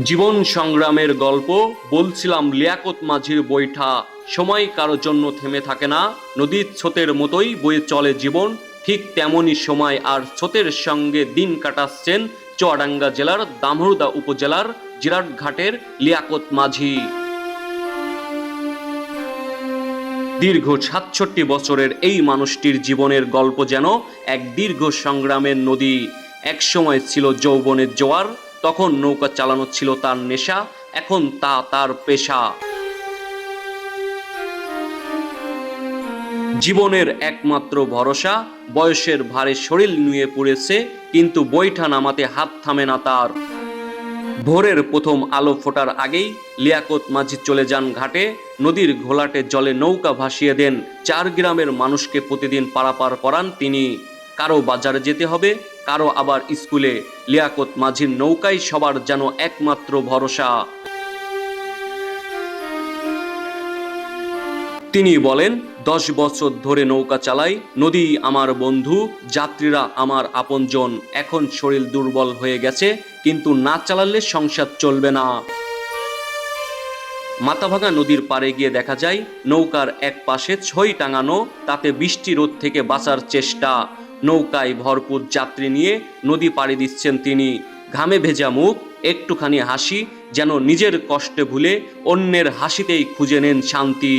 জীবন সংগ্রামের গল্প, বলছিলাম লিয়াকত মাঝির বৈঠা, সময় কারও জন্য থেমে থাকে না, নদীর স্রোতের মতোই বয়ে চলে জীবন, ঠিক তেমনই সময় আর স্রোতের সঙ্গে দিন কাটাচ্ছেন চুয়াডাঙ্গা জেলার দামরুদা উপজেলার জিরাটঘাটের লিয়াকত মাঝি। দীর্ঘ সাতষট্টি বছরের এই মানুষটির জীবনের গল্প যেন এক দীর্ঘ সংগ্রামের নদী। একসময় ছিল যৌবনের জোয়ার তখন নৌকা চালানো ছিল তার নেশা, এখন তা তার পেশা। জীবনের একমাত্র ভরসা, বয়সের ভারে শরীর নুয়ে পড়েছে, কিন্তু বৈঠা নামাতে হাত থামে না তার। ভোরের প্রথম আলো ফোটার আগেই লিয়াকত মাঝি চলে যান ঘাটে, নদীর ঘোলাটে জলে নৌকা ভাসিয়ে দেন। চার গ্রামের মানুষকে প্রতিদিন পারাপার করান তিনি। কারও বাজারে যেতে হবে কারও আবার স্কুলে লিয়াকত মাঝির নৌকাই সবার যেন একমাত্র ভরসা। তিনি বলেন, দশ বছর ধরে নৌকা চালাই, নদী আমার বন্ধু, যাত্রীরা আমার আপনজন। এখন শরীর দুর্বল হয়ে গেছে, কিন্তু না চালালে সংসার চলবে না। মাথাভাঙা নদীর পাড়ে গিয়ে দেখা যায়, নৌকার এক পাশে ছই টাঙানো, তাতে বৃষ্টি রোদ থেকে বাঁচার চেষ্টা। নৌকায় ভরপুর যাত্রী নিয়ে নদী পাড়ি দিচ্ছেন তিনি। ঘামে ভেজা মুখ, একটুখানি হাসি, যেন নিজের কষ্টে ভুলে অন্যের হাসিতেই খুঁজে নেন শান্তি।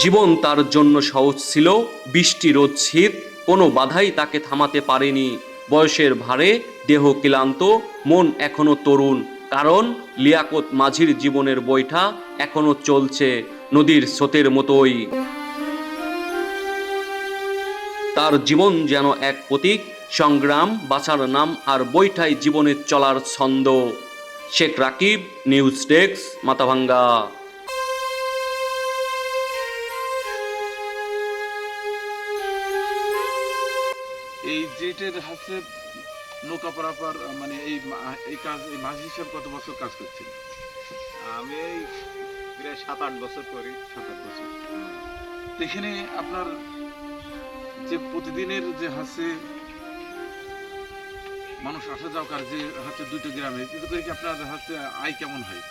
জীবন তার জন্য সহজ ছিল, বৃষ্টি রোদ শীত, কোনো বাধাই তাকে থামাতে পারেনি। বয়সের ভারে দেহ ক্লান্ত, মন এখনও তরুণ, কারণ লিয়াকত মাঝির জীবনের বৈঠা এখনও চলছে নদীর স্রোতের মতোই। তার জীবন যেন এক প্রতীক সংগ্রাম বাঁচার নাম আর বৈঠাই জীবনের চলার ছন্দ। Sheikh Rakib news desk Mathabhanga. এই জেটের হাতে নৌকা পারাপার মানে এই এই কাজ এই মাঝি হিসেবে কত বছর কাজ করছেন? আমি প্রায় সাত আট বছর করি সাত আট বছর। এখানে আপনার যে প্রতিদিনের যে হাসে মানুষ আসা যাওয়া কার যে হচ্ছে দুটো গ্রামে কিন্তু করে কি আপনার হচ্ছে আয় কেমন হয়?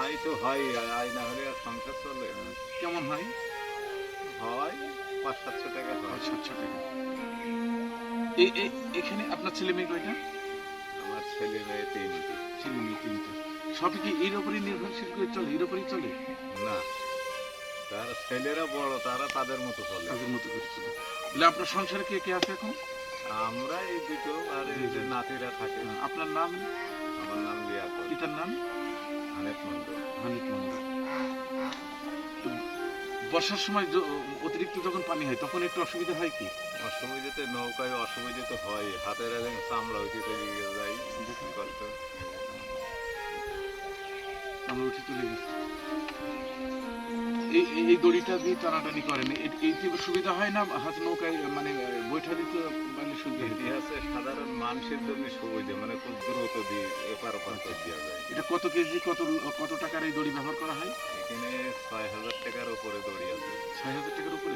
আয় তো হয় আয় না হলে আর সংসার চলে কেমন হয়? হয় পাঁচ সাতশো টাকা হয়। সাতশো টাকা। এই এখানে আপনার ছেলে মেয়ে কয়টা? আমার ছেলে মেয়ে তিনটি। ছেলে মেয়ে তিনটা। সবই কি এর উপরই নির্ভরশীল করে চলে এর উপরই চলে? না। তার ছেলেরা বড় তারা তাদের মতো চলে। তাদের মতো করে চলে। তাহলে আপনার সংসারে কে কে আছে এখন? আমরা এই দুটো আর এই যে নাতিরা থাকে। আপনার নাম? আমার নাম লিয়াকত। পিতার নাম? হানেফ মন্ডল হানিফ মন্ডল বর্ষার সময় অতিরিক্ত যখন পানি হয় তখন একটু অসুবিধা হয় কি? অসুবিধাতে নৌকায় অসুবিধা তো হয়। হাতের একদম চামড়া হইতে চলে দেখুন করতো আমরা উঠে চলে গেছি এই দড়িটা দিয়ে টানাটানি করেন। এ- এই সুবিধা হয় না হাত নৌকায় মানে বৈঠা দিতে মানে সুবিধা? ইতিহাসে সাধারণ মানুষের জন্য সুবিধা মানে খুব দ্রুত দিয়ে এপার ওপার করে দেওয়া যায়। এটা কত কেজি কত কত টাকার এই দড়ি ব্যবহার করা হয়? এখানে ছয় হাজার টাকার উপরে দড়ি আছে। ছয় হাজার টাকার উপরে?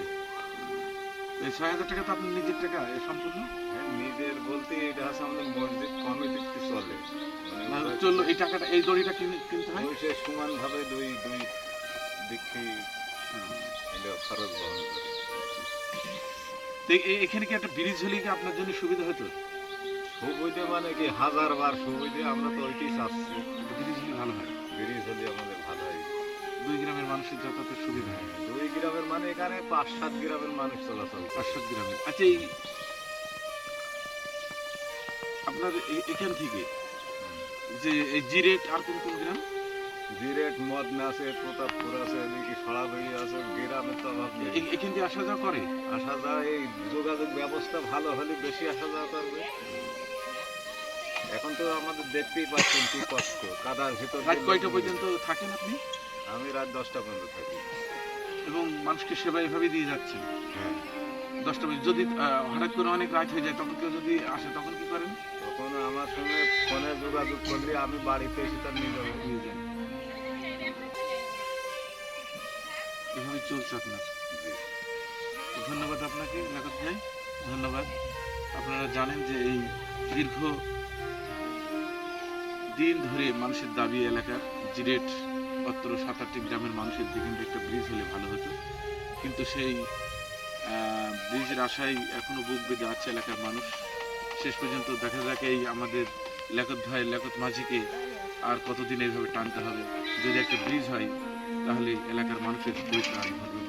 এই ছয় হাজার টাকা তো আপনার নিজের টাকা এ সম্পূর্ণ? হ্যাঁ, নিজের বলতে এটা হচ্ছে আমাদের মসজিদ কমিটিতে চলে। মানে চলল এই টাকাটা এই দড়িটা কিনে- কিনতে হয়? সে সমান ভাবে দুই দুই দিক থেকে এটা খরচ বহন করে। তো এখানে কি একটা ব্রিজ হলে কি আপনার জন্য সুবিধা হতো? সুবিধে মানে কি? হাজার বার সুবিধে আমরা তো ওইটাই চাচ্ছি। ব্রিজ হলে ভালো হয়। ব্রিজ হলে আমাদের ভালো হয়। দুই গ্রামের মানুষের যাতায়াতের সুবিধা হয়। দুই গ্রামের মানে এখানে পাঁচ সাত গ্রামের মানুষ চলাচল। পাঁচ সাত গ্রামের আচ্ছা এই আপনার এখান থেকে যে এই জিরেট আর কোন কোন গ্রাম? জিরেট মদনা আছে প্রতাপপুর আছে এদিকে সরাবড়ি আছে গ্রামের তো অভাব নেই। এখান দিয়ে আসা যাওয়া করে? আসা যাওয়া এই যোগাযোগ ব্যবস্থা ভালো হলে বেশি আসা যাওয়া করবে। এখন তো আমাদের দেখতেই পাচ্ছেন কি কষ্ট। কাদার ভিতর রাত কয়টা পর্যন্ত থাকেন আপনি? আমি রাত দশটা পর্যন্ত থাকি। এবং মানুষকে সেবা এভাবে দিয়ে যাচ্ছেন? হ্যাঁ। দশটা পর্যন্ত। যদি হঠাৎ করে অনেক রাত হয়ে যায় তখন কেউ যদি আসে তখন কি করেন? তখন আমার সঙ্গে ফোনে যোগাযোগ করলে আমি বাড়িতে এসে তার নিয়ে যাব নিয়ে যান। এভাবে চলছে আপনার। ধন্যবাদ আপনাকে লেখক ভাই। ধন্যবাদ। আপনারা জানেন যে এই দীর্ঘ দিন ধরে মানুষের দাবি এলাকার জিরেট অত্র সাত আটটি গ্রামের মানুষের যেখানে একটা ব্রিজ হলে ভালো হতো। কিন্তু সেই ব্রিজের আশায় এখনও বুক বেঁধে আছে এলাকার মানুষ। শেষ পর্যন্ত দেখা যাক এই আমাদের লেখত ভাই লেখত মাঝিকে আর কতদিন এইভাবে টানতে হবে। যদি একটা ব্রিজ হয় তাহলে এলাকার মানুষের পরিত্রাণ হবে।